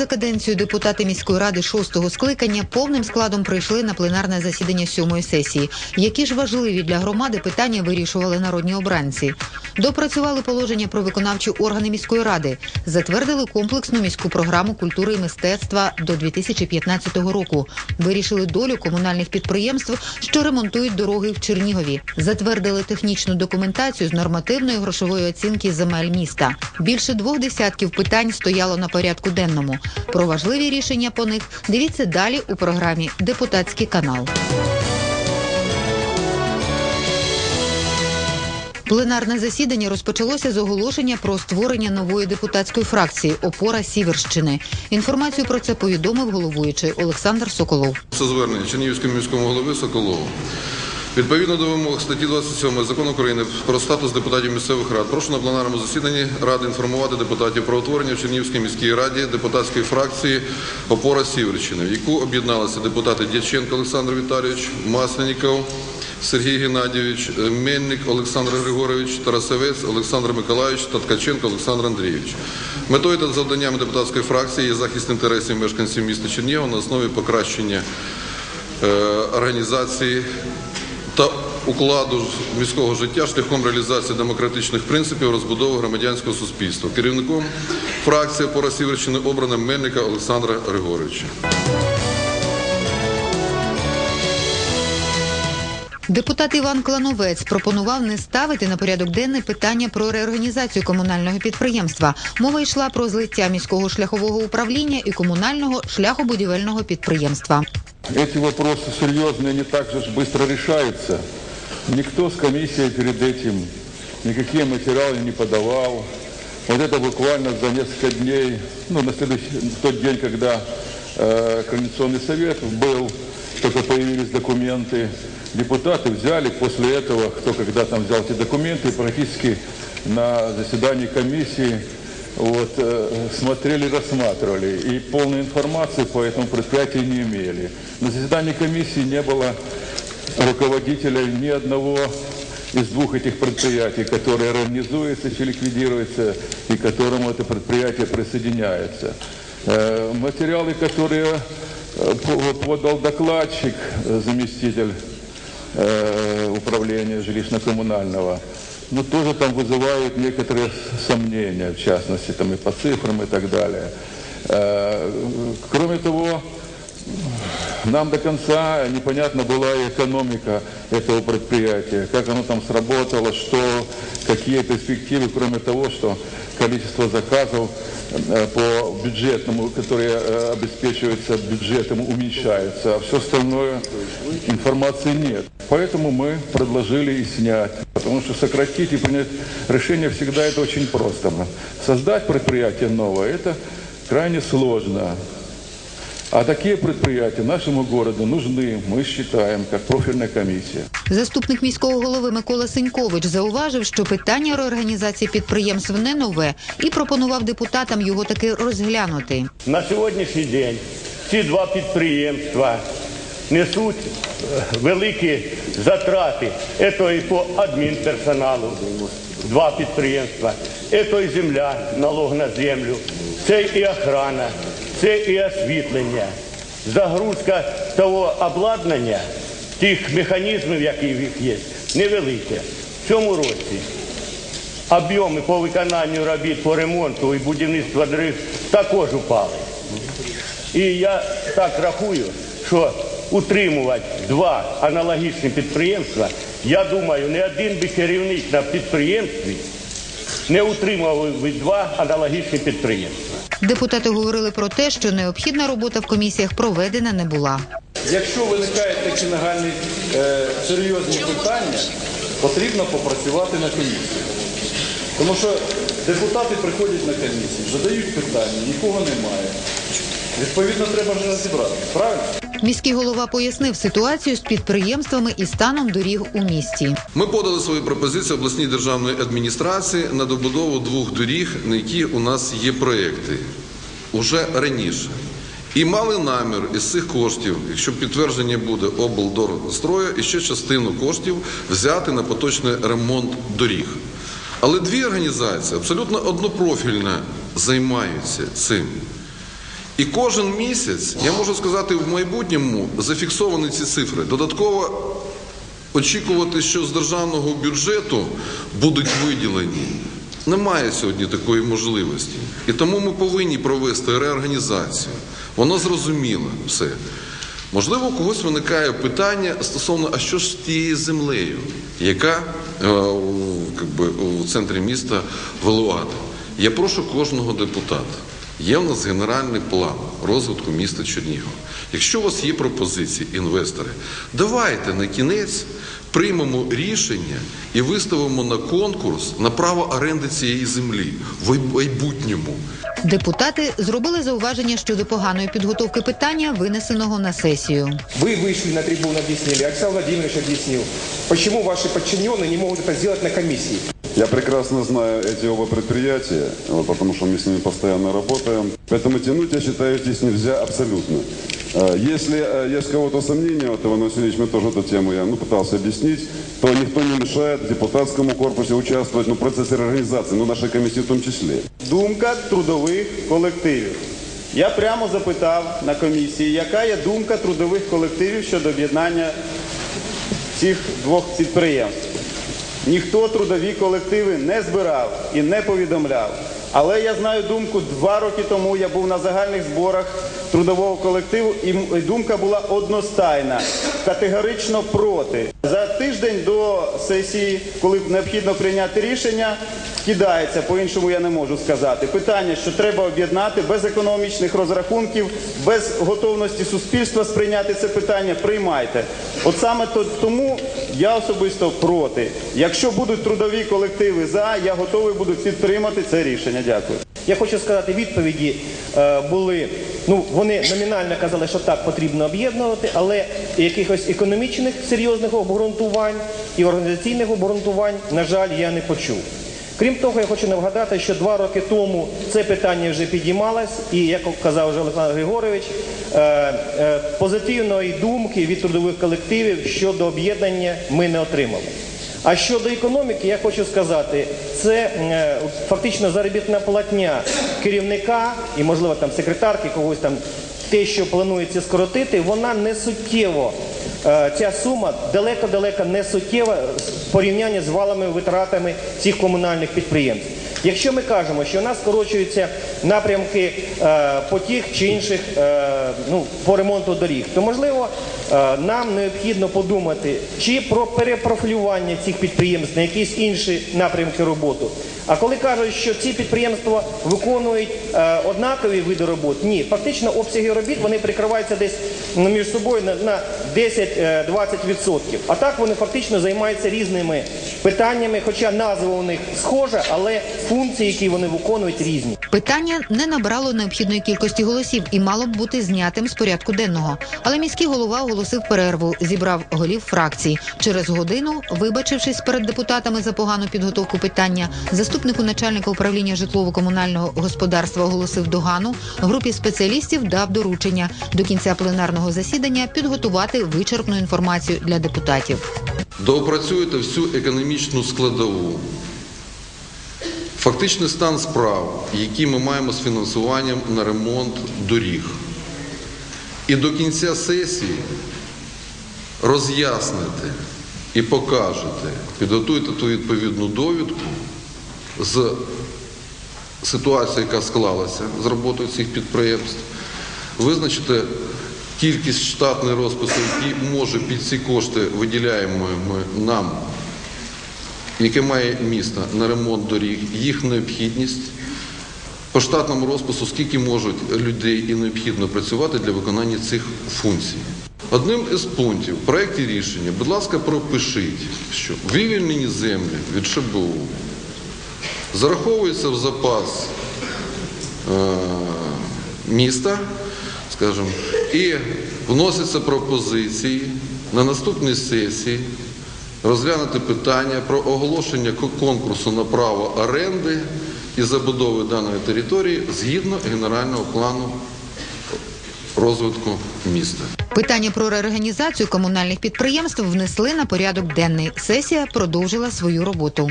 за каденцію депутати міської ради шостого скликання повним складом прийшли на пленарне засідання сьомої сесії. Які ж важливі для громади питання вирішували народні обранці? Допрацювали положення про виконавчі органи міської ради, затвердили комплексну міську програму культури і мистецтва до 2015 року. Вирішили долю комунальних підприємств, що ремонтують дороги в Чернігові. Затвердили технічну документацію з нормативної грошової оцінки земель міста. Більше двох десятків питань стояло на порядку денному. Про важливі рішення по них дивіться далі у програмі Депутатський канал. Пленарне засідання розпочалося з оголошення про створення нової депутатської фракції Опора Сіверщини. Інформацію про це повідомив головуючий Олександр Соколов. Це звернення Чернігівському міському голови Соколову. Відповідно до вимог статті 27 закону України про статус депутатів місцевих рад, прошу на пленарному засіданні ради інформувати депутатів про утворення в Чернігівській міській раді депутатської фракції Опора Сіверщини, в яку об'єдналися депутати Дяченко Олександр Віталійович, Масленіков, Сергій Геннадійович, Мельник Олександр Григорович, Тарасевець Олександр Миколаївич та Ткаченко Олександр Андрійович. Метою та завданнями депутатської фракції є захист інтересів мешканців міста Чернігова на основі покращення е, організації та укладу міського життя шляхом реалізації демократичних принципів розбудови громадянського суспільства. Керівником фракції «Опора Сіверщини» обрана Мельника Олександра Григоровича. Депутат Іван Клановець пропонував не ставити на порядок денний питання про реорганізацію комунального підприємства. Мова йшла про злиття міського шляхового управління і комунального шляхобудівельного підприємства. Эти вопросы серьезные не так же ж быстро решаются. Никто с комиссией перед этим никакие материалы не подавал. Вот это буквально за несколько дней, ну, на следующий, в тот день, когда э, Координационный совет был, только появились документы, депутаты взяли после этого, кто когда там взял эти документы, практически на заседании комиссии вот, э, смотрели, рассматривали и полной информации по этому предприятию не имели. На заседании комиссии не было руководителя ни одного из двух этих предприятий, которые организуется или ликвидируется, и к которому это предприятие присоединяется. Э, Материалы, которые э, по- подал докладчик, заместитель управления жилищно-коммунального, ну, тоже там вызывают некоторые сомнения, в частности, там и по цифрам и так далее. Э, Кроме того, нам до конца непонятна была и экономика этого предприятия, как оно там сработало, что, какие перспективы, кроме того, что количество заказов э, по бюджетному, которые э, обеспечиваются бюджетом, уменьшается, а все остальное информации нет. Поэтому мы предложили и снять, потому что сократить и принять решение всегда это очень просто. Создать предприятие новое – это крайне сложно. А такие предприятия нашему городу нужны, мы считаем, как профильная комиссия. Заступник міського голови Микола Сенькович зауважив, що питання реорганізації підприємств не нове і пропонував депутатам його таки розглянути. На сьогоднішній день ці два підприємства несуть е, великі затрати. Це і по адмінперсоналу, два підприємства, це і земля, налог на землю, це і охрана, це і освітлення. Загрузка того обладнання, тих механізмів, які в них є, невелике. В цьому році об'єми по виконанню робіт по ремонту і будівництву доріг також упали. І я так рахую, що утримувати два аналогічні підприємства, я думаю, не один би керівник на підприємстві не утримував би два аналогічні підприємства. Депутати говорили про те, що необхідна робота в комісіях проведена не була. Якщо виникають такі нагальні е, серйозні питання, потрібно попрацювати на комісії. Тому що депутати приходять на комісію, задають питання, нікого немає. Відповідно, треба ж розібрати. Правильно? Міський голова пояснив ситуацію з підприємствами і станом доріг у місті. Ми подали свої пропозиції обласній державної адміністрації на добудову двох доріг, на які у нас є проекти уже раніше. І мали намір із цих коштів, якщо підтвердження буде облдорстрою, і ще частину коштів взяти на поточний ремонт доріг. Але дві організації абсолютно однопрофільно займаються цим. І кожен місяць, я можу сказати, в майбутньому зафіксовані ці цифри. Додатково очікувати, що з державного бюджету будуть виділені. Немає сьогодні такої можливості. І тому ми повинні провести реорганізацію. Воно зрозуміло все. Можливо, у когось виникає питання стосовно, а що ж з тією землею, яка е, у центрі міста Велуади. Я прошу кожного депутата. Є в нас генеральний план розвитку міста Чернігова. Якщо у вас є пропозиції, інвестори, давайте на кінець приймемо рішення і виставимо на конкурс на право оренди цієї землі в майбутньому. Депутати зробили зауваження щодо поганої підготовки питання, винесеного на сесію. Вы вышли на трибуну, объяснили, Александр Владимирович объяснил, почему ваши подчиненные не могут это сделать на комиссии. Я прекрасно знаю эти оба предприятия, вот, потому что мы с ними постоянно работаем. Поэтому тянуть, я считаю, здесь нельзя абсолютно. Э, Если э, есть у кого-то сомнения, вот Иван Васильевич, мы тоже эту тему я ну, пытался объяснить, то никто не мешает депутатскому корпусу участвовать ну, в процессе реорганизации, ну, нашей комиссии в том числе. Думка трудових колективів. Я прямо запитав на комісії, яка є думка трудових колективів щодо об'єднання цих двох підприємств. Ніхто трудові колективи не збирав і не повідомляв. Але я знаю думку, два роки тому я був на загальних зборах трудового колективу, і думка була одностайна, категорично проти. За тиждень до сесії, коли необхідно прийняти рішення, кидається, по-іншому я не можу сказати. Питання, що треба об'єднати без економічних розрахунків, без готовності суспільства сприйняти це питання, приймайте. От саме тому я особисто проти. Якщо будуть трудові колективи за, я готовий буду підтримати це рішення. Дякую. Я хочу сказати, відповіді е, були. Ну вони номінально казали, що так потрібно об'єднувати, але якихось економічних серйозних обґрунтувань і організаційних обґрунтувань, на жаль, я не почув. Крім того, я хочу нагадати, що два роки тому це питання вже підіймалось, і як казав вже Олександр Григорович, е, е, позитивної думки від трудових колективів щодо об'єднання ми не отримали. А щодо економіки, я хочу сказати, це е, фактично заробітна платня керівника і, можливо, там секретарки, когось там те, що планується скоротити, вона не суттєво. е, Ця сума далеко-далеко не суттєва в порівнянні з валами витратами цих комунальних підприємств. Якщо ми кажемо, що у нас скорочуються напрямки е, по тих чи інших е, ну, по ремонту доріг, то можливо е, нам необхідно подумати чи про перепрофілювання цих підприємств на якісь інші напрямки роботи. А коли кажуть, що ці підприємства виконують е, однакові види робот, ні, фактично обсяги робіт вони прикриваються десь між собою на, на 10-20%. А так вони фактично займаються різними питаннями, хоча назва у них схожа, але функції, які вони виконують, різні. Питання не набрало необхідної кількості голосів і мало б бути знятим з порядку денного. Але міський голова оголосив перерву, зібрав голів фракцій. Через годину, вибачившись перед депутатами за погану підготовку питання, заступнику начальника управління житлово-комунального господарства оголосив догану. Групі спеціалістів дав доручення до кінця пленарного засідання підготувати вичерпну інформацію для депутатів. доопрацюєте всю економічну складову, фактичний стан справ, які ми маємо з фінансуванням на ремонт доріг. І до кінця сесії роз'ясните і покажете, підготуйте ту відповідну довідку з ситуації, яка склалася з роботою цих підприємств, визначити кількість штатний розпис, який може під ці кошти виділяємо нам, яке має місто на ремонт доріг, їх необхідність. По штатному розпису, скільки можуть людей і необхідно працювати для виконання цих функцій. Одним із пунктів в проєкті рішення, будь ласка, пропишіть, що вивільнені землі від ШБУ зараховуються в запас е, міста, скажімо, і вносяться пропозиції на наступній сесії розглянути питання про оголошення конкурсу на право оренди і забудови даної території згідно генерального плану розвитку міста. Питання про реорганізацію комунальних підприємств внесли на порядок денний. Сесія продовжила свою роботу.